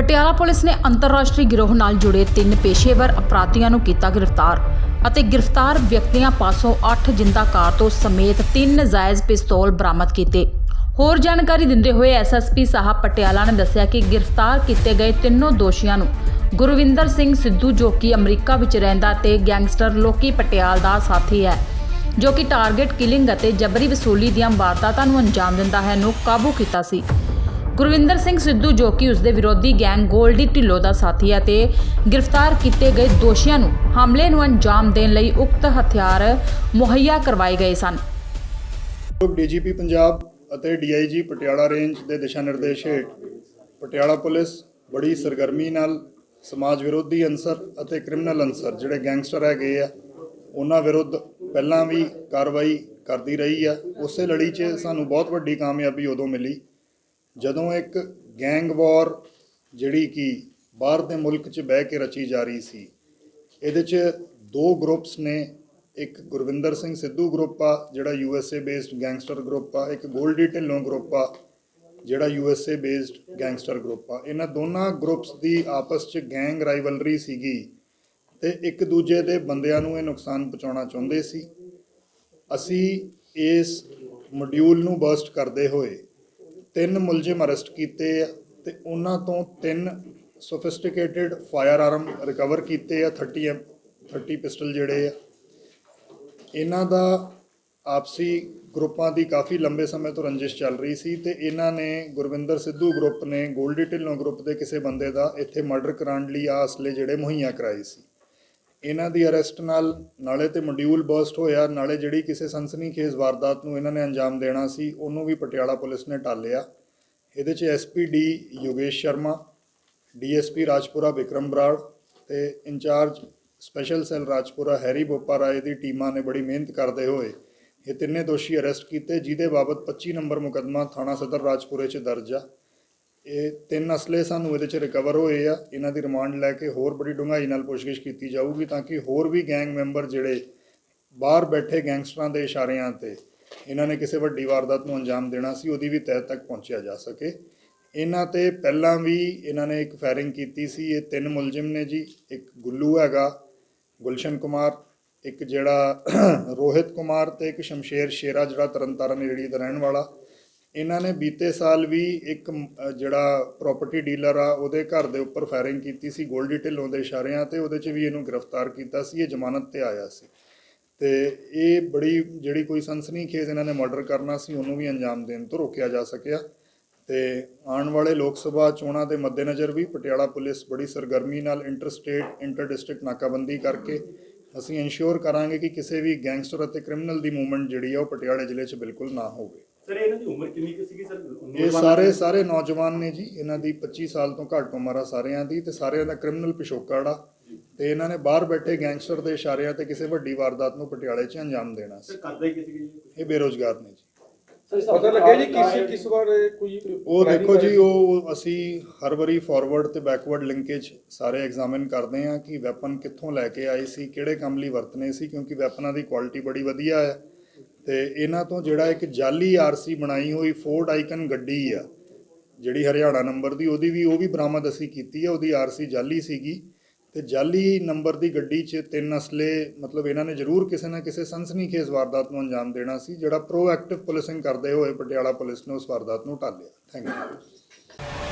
Patiala police ਨੇ ਅੰਤਰਰਾਸ਼ਟਰੀ ਗਿਰੋਹ ਨਾਲ ਜੁੜੇ ਤਿੰਨ ਪੇਸ਼ੇਵਰ ਅਪਰਾਧੀਆਂ ਨੂੰ ਕੀਤਾ ਗ੍ਰਿਫਤਾਰ ਅਤੇ ਗ੍ਰਿਫਤਾਰ ਵਿਅਕਤੀਆਂ ਪਾਸੋਂ 8 ਜਿੰਦਾ ਕਾਰਤੂਸ ਸਮੇਤ ਤਿੰਨ ਨਜਾਇਜ਼ ਪਿਸਤੌਲ ਬਰਾਮਦ ਕੀਤੇ। ਹੋਰ ਜਾਣਕਾਰੀ ਦਿੰਦੇ ਹੋਏ ਐਸਐਸਪੀ ਸਾਹਿਬ ਪਟਿਆਲਾ ਨੇ ਦੱਸਿਆ ਕਿ ਗ੍ਰਿਫਤਾਰ ਕੀਤੇ ਗਏ ਤਿੰਨੋਂ ਦੋਸ਼ੀਆਂ ਨੂੰ ਗੁਰਵਿੰਦਰ ਸਿੰਘ ਸਿੱਧੂ, ਜੋ ਕਿ ਅਮਰੀਕਾ ਵਿੱਚ ਰਹਿੰਦਾ ਤੇ ਗੈਂਗਸਟਰ ਲੋਕੀ ਪਟਿਆਲ ਦਾ ਸਾਥੀ ਹੈ, ਜੋ ਕਿ ਟਾਰਗੇਟ ਕਿਲਿੰਗ ਅਤੇ ਜਬਰੀ ਵਸੂਲੀ ਦੀਆਂ ਵਾਰਦਾਤਾਂ ਨੂੰ ਅੰਜਾਮ ਦਿੰਦਾ ਹੈ ਨੂੰ ਕਾਬੂ ਕੀਤਾ ਸੀ। ਗੁਰਵਿੰਦਰ ਸਿੰਘ ਸਿੱਧੂ, ਜੋ ਕਿ ਉਸਦੇ ਵਿਰੋਧੀ ਗੈਂਗ ਗੋਲਡੀ ਢਿੱਲੋਂ ਦਾ ਸਾਥੀ ਹੈ ਤੇ ਗ੍ਰਿਫਤਾਰ ਕੀਤੇ ਗਏ ਦੋਸ਼ੀਆਂ ਨੂੰ ਹਮਲੇ ਨੂੰ ਅੰਜਾਮ ਦੇਣ ਲਈ ਉਕਤ ਹਥਿਆਰ ਮੁਹੱਈਆ ਕਰਵਾਏ ਗਏ ਸਨ। ਲੋਕ ਡੀਜੀਪੀ ਪੰਜਾਬ ਅਤੇ ਡੀਆਈਜੀ ਪਟਿਆਲਾ ਰੇਂਜ ਦੇ ਦਿਸ਼ਾ ਨਿਰਦੇਸ਼ ਹੇਠ ਪਟਿਆਲਾ ਪੁਲਿਸ ਬੜੀ ਸਰਗਰਮੀ ਨਾਲ ਸਮਾਜ ਵਿਰੋਧੀ ਅਨਸਰ ਅਤੇ ਕ੍ਰਿਮੀਨਲ ਅਨਸਰ ਜਿਹੜੇ ਗੈਂਗਸਟਰ ਹੈਗੇ ਆ, ਉਹਨਾਂ ਵਿਰੁੱਧ ਪਹਿਲਾਂ ਵੀ ਕਾਰਵਾਈ ਕਰਦੀ ਰਹੀ ਆ। ਉਸੇ ਲੜੀ 'ਚ ਸਾਨੂੰ ਬਹੁਤ ਵੱਡੀ ਕਾਮਯਾਬੀ ਉਦੋਂ ਮਿਲੀ ਜਦੋਂ ਇੱਕ ਗੈਂਗ ਵਾਰ ਜਿਹੜੀ ਕਿ ਬਾਹਰ ਦੇ ਮੁਲਕ 'ਚ ਬਹਿ ਕੇ ਰਚੀ ਜਾ ਰਹੀ ਸੀ, ਇਹਦੇ 'ਚ ਦੋ ਗਰੁੱਪਸ ਨੇ, ਇੱਕ ਗੁਰਵਿੰਦਰ ਸਿੰਘ ਸਿੱਧੂ ਗਰੁੱਪ ਆ, ਜਿਹੜਾ U S A based gangster group ਆ, ਇੱਕ ਗੋਲਡੀ ਢਿੱਲੋਂ ਗਰੁੱਪ ਆ, ਜਿਹੜਾ U S A based gangster group ਆ। ਇਹਨਾਂ ਦੋਨਾਂ ਗਰੁੱਪਸ ਦੀ ਆਪਸ 'ਚ ਗੈਂਗ ਰਾਈਵਲਰੀ ਸੀਗੀ ਤੇ ਇੱਕ ਦੂਜੇ ਦੇ ਬੰਦਿਆਂ ਨੂੰ ਇਹ ਨੁਕਸਾਨ ਪਹੁੰਚਾਉਣਾ ਚਾਹੁੰਦੇ ਸੀ। ਅਸੀਂ ਇਸ ਮੋਡਿਊਲ ਨੂੰ ਬਸਟ ਕਰਦੇ ਹੋਏ ਤਿੰਨ ਮੁਲਜ਼ਮ ਅਰੈਸਟ ਕੀਤੇ ਆ ਤੇ ਉਹਨਾਂ ਤੋਂ ਤਿੰਨ ਸੋਫਿਸਟੀਕੇਟਿਡ ਫਾਇਰ ਆਰਮ ਰਿਕਵਰ ਕੀਤੇ ਆ 30 ਐਮ 30 ਪਿਸਟਲ ਜਿਹੜੇ ਆ। ਇਹਨਾਂ ਦਾ ਆਪਸੀ ਗਰੁੱਪਾਂ ਦੀ ਕਾਫੀ ਲੰਬੇ ਸਮੇਂ ਤੋਂ ਰੰਜਿਸ਼ ਚੱਲ ਰਹੀ ਸੀ ਤੇ ਇਹਨਾਂ ਨੇ ਗੁਰਵਿੰਦਰ ਸਿੱਧੂ ਗਰੁੱਪ ਨੇ, ਗੋਲਡੀ ਢਿੱਲੋਂ ਗਰੁੱਪ ਦੇ ਕਿਸੇ ਬੰਦੇ ਦਾ ਇੱਥੇ ਮਰਡਰ ਕਰਾਉਣ ਲਈ ਆ ਅਸਲੇ ਜਿਹੜੇ ਮੁਹੱਈਆ ਕਰਾਏ ਸੀ। ਇਹਨਾਂ ਦੀ ਅਰੈਸਟ ਨਾਲ ਨਾਲੇ ਤੇ ਮੋਡਿਊਲ ਬਰਸਟ ਹੋਇਆ, ਨਾਲੇ ਜਿਹੜੀ ਕਿਸੇ ਸਨਸਨੀਖੇਜ਼ ਵਾਰਦਾਤ ਨੂੰ ਇਹਨਾਂ ਨੇ ਅੰਜਾਮ ਦੇਣਾ ਸੀ, ਉਹਨੂੰ ਵੀ ਪਟਿਆਲਾ ਪੁਲਿਸ ਨੇ ਟਾਲਿਆ ਇਹਦੇ 'ਚ ਐਸਪੀਡੀ ਯੋਗੇਸ਼ ਸ਼ਰਮਾ ਡੀਐਸਪੀ ਰਾਜਪੁਰਾ ਵਿਕਰਮ ਬਰਾੜ ਤੇ incharge special cell Rajpura Harry Bopa Rai ਦੀ ਟੀਮਾਂ ਨੇ ਬੜੀ ਮਿਹਨਤ ਕਰਦੇ ਹੋਏ ਇਹ ਤਿੰਨੇ ਦੋਸ਼ੀ ਅਰੈਸਟ ਕੀਤੇ, ਜਿਹਦੇ ਬਾਬਤ 25 ਨੰਬਰ ਮੁਕੱਦਮਾ ਥਾਣਾ ਸਦਰ ਰਾਜਪੁਰੇ 'ਚ ਦਰਜ ਆ। ਇਹ ਤਿੰਨ ਅਸਲੇ ਸਾਨੂੰ ਇਹਦੇ 'ਚ ਰਿਕਵਰ ਹੋਏ ਆ। ਇਹਨਾਂ ਦੀ ਰਿਮਾਂਡ ਲੈ ਕੇ ਹੋਰ ਬੜੀ ਡੂੰਘਾਈ ਨਾਲ ਪੁੱਛਗਿੱਛ ਕੀਤੀ ਜਾਊਗੀ ਤਾਂ ਕਿ ਹੋਰ ਵੀ ਗੈਂਗ ਮੈਂਬਰ ਜਿਹੜੇ ਬਾਹਰ ਬੈਠੇ ਗੈਂਗਸਟਰਾਂ ਦੇ ਇਸ਼ਾਰਿਆਂ ਤੇ ਇਹਨਾਂ ਨੇ ਕਿਸੇ ਵੱਡੀ ਵਾਰਦਾਤ ਨੂੰ ਅੰਜਾਮ ਦੇਣਾ ਸੀ, ਉਹਦੀ ਵੀ ਤਹਿ ਤੱਕ ਪਹੁੰਚਿਆ ਜਾ ਸਕੇ। ਇਹਨਾਂ ਤੇ ਪਹਿਲਾਂ ਵੀ ਇਹਨਾਂ ਨੇ ਇੱਕ ਫਾਇਰਿੰਗ ਕੀਤੀ ਸੀ। ਇਹ ਤਿੰਨ ਮੁਲਜ਼ਮ ਨੇ ਜੀ, ਇੱਕ ਗੁੱਲੂ ਹੈਗਾ, ਗੁਲਸ਼ਨ ਕੁਮਾਰ, ਇੱਕ ਜਿਹੜਾ ਰੋਹਿਤ ਕੁਮਾਰ ਤੇ ਇੱਕ ਸ਼ਮਸ਼ੇਰ ਸ਼ੇਰਾ, ਜਿਹੜਾ ਤਰਨਤਾਰਨ ਏਰੀਏ ਦਾ ਰਹਿਣ ਵਾਲਾ। ਇਹਨਾਂ ਨੇ ਬੀਤੇ ਸਾਲ ਵੀ ਇੱਕ ਜਿਹੜਾ ਪ੍ਰਾਪਰਟੀ ਡੀਲਰ ਆ, ਉਹਦੇ ਘਰ ਦੇ ਉੱਪਰ ਫਾਇਰਿੰਗ ਕੀਤੀ ਸੀ ਗੋਲਡੀ ਢਿੱਲੋਂ ਦੇ ਇਸ਼ਾਰਿਆਂ ਤੇ, ਉਹਦੇ 'ਚ ਵੀ ਇਹਨੂੰ ਗ੍ਰਿਫਤਾਰ ਕੀਤਾ ਸੀ, ਇਹ ਜ਼ਮਾਨਤ ਤੇ ਆਇਆ ਸੀ। ਤੇ ਇਹ ਬੜੀ, ਜਿਹੜੀ ਕੋਈ ਸਨਸਨੀ ਖੇਜ਼ ਇਹਨਾਂ ਨੇ ਮਰਡਰ ਕਰਨਾ ਸੀ, ਉਹਨੂੰ ਵੀ ਅੰਜਾਮ ਦੇਣ ਤੋਂ ਰੋਕਿਆ ਜਾ ਸਕਿਆ। ਤੇ ਆਉਣ ਵਾਲੇ ਲੋਕ ਸਭਾ ਚੋਣਾਂ ਦੇ ਮੱਦੇਨਜ਼ਰ ਵੀ ਪਟਿਆਲਾ ਪੁਲਿਸ ਬੜੀ ਸਰਗਰਮੀ ਨਾਲ ਇੰਟਰ ਸਟੇਟ ਇੰਟਰ ਡਿਸਟ੍ਰਿਕਟ ਨਾਕਾਬੰਦੀ ਕਰਕੇ ਅਸੀਂ ਇਨਸ਼ੋਰ ਕਰਾਂਗੇ ਕਿ ਕਿਸੇ ਵੀ ਗੈਂਗਸਟਰ ਅਤੇ ਕ੍ਰਿਮੀਨਲ ਦੀ ਮੂਵਮੈਂਟ ਜਿਹੜੀ ਆ, ਉਹ ਪਟਿਆਲਾ ਜ਼ਿਲ੍ਹੇ 'ਚ ਬਿਲਕੁਲ ਨਾ ਹੋਵੇ। ਸਰ ਇਹਨਾਂ ਦੀ ਉਮਰ ਕਿੰਨੀ ਕੁ ਸੀਗੀ ਸਰ? ਇਹ ਨੌਜਵਾਨ ਸਾਰੇ ਸਾਰੇ ਨੌਜਵਾਨ ਨੇ ਜੀ ਇਹਨਾਂ ਦੀ 25 ਸਾਲ ਤੋਂ ਘੱਟ ਉਮਰ ਆ ਸਾਰਿਆਂ ਦੀ ਤੇ ਸਾਰਿਆਂ ਦਾ ਕ੍ਰਿਮੀਨਲ ਪਿਛੋਕੜ ਆ। ਤੇ ਇਹਨਾਂ ਨੇ ਬਾਹਰ ਬੈਠੇ ਗੈਂਗਸਟਰ ਦੇ ਇਸ਼ਾਰਿਆਂ ਤੇ ਕਿਸੇ ਵੱਡੀ ਵਾਰਦਾਤ ਨੂੰ ਪਟਿਆਲੇ 'ਚ ਅੰਜਾਮ ਦੇਣਾ ਸੀ। ਸਰ ਕਰਦੇ ਕੀ ਸੀਗੇ ਜੀ? ਇਹ ਬੇਰੋਜ਼ਗਾਰ ਨੇ ਜੀ। ਪਤਾ ਲੱਗਿਆ ਜੀ ਕਿਸ ਕਿਸ ਵਾਰ ਕੋਈ ਉਹ ਦੇਖੋ ਜੀ ਉਹ ਅਸੀਂ ਹਰ ਵਾਰੀ ਫਾਰਵਰਡ ਤੇ ਬੈਕਵਰਡ ਲਿੰਕੇਜ ਸਾਰੇ ਐਗਜ਼ਾਮਿਨ ਕਰਦੇ ਹਾਂ ਕਿ ਵੈਪਨ ਕਿੱਥੋਂ ਲੈ ਕੇ ਆਏ ਸੀ ਕਿਹੜੇ ਕੰਮ ਲਈ ਵਰਤਨੇ ਸੀ ਕਿਉਂਕਿ ਵੈਪਨਾਂ ਦੀ ਕੁਆਲਿਟੀ ਬੜੀ ਵਧੀਆ ਹੈ ਤੇ ਇਹਨਾਂ ਤੋਂ ਜਿਹੜਾ ਇੱਕ ਜਾਲੀ ਆਰਸੀ ਬਣਾਈ ਹੋਈ ਫੋਰਡ ਆਈਕਨ ਗੱਡੀ ਆ, ਜਿਹੜੀ ਹਰਿਆਣਾ ਨੰਬਰ ਦੀ, ਉਹਦੀ ਵੀ, ਉਹ ਵੀ ਬਰਾਮਦ ਅਸੀਂ ਕੀਤੀ ਹੈ ਉਹਦੀ ਆਰਸੀ ਜਾਲੀ ਸੀਗੀ। ਤੇ ਜਾਲੀ ਨੰਬਰ ਦੀ ਗੱਡੀ 'ਚ ਤਿੰਨ ਅਸਲੇ, ਮਤਲਬ ਇਹਨਾਂ ਨੇ ਜ਼ਰੂਰ ਕਿਸੇ ਨਾ ਕਿਸੇ ਸਨਸਨੀਖੇਜ਼ ਵਾਰਦਾਤ ਨੂੰ ਅੰਜਾਮ ਦੇਣਾ ਸੀ, ਜਿਹੜਾ ਪ੍ਰੋਐਕਟਿਵ ਪੁਲਿਸਿੰਗ ਕਰਦੇ ਹੋਏ ਪਟਿਆਲਾ ਪੁਲਿਸ ਨੇ ਉਸ ਵਾਰਦਾਤ ਨੂੰ ਟਾਲਿਆ ਥੈਂਕ ਯੂ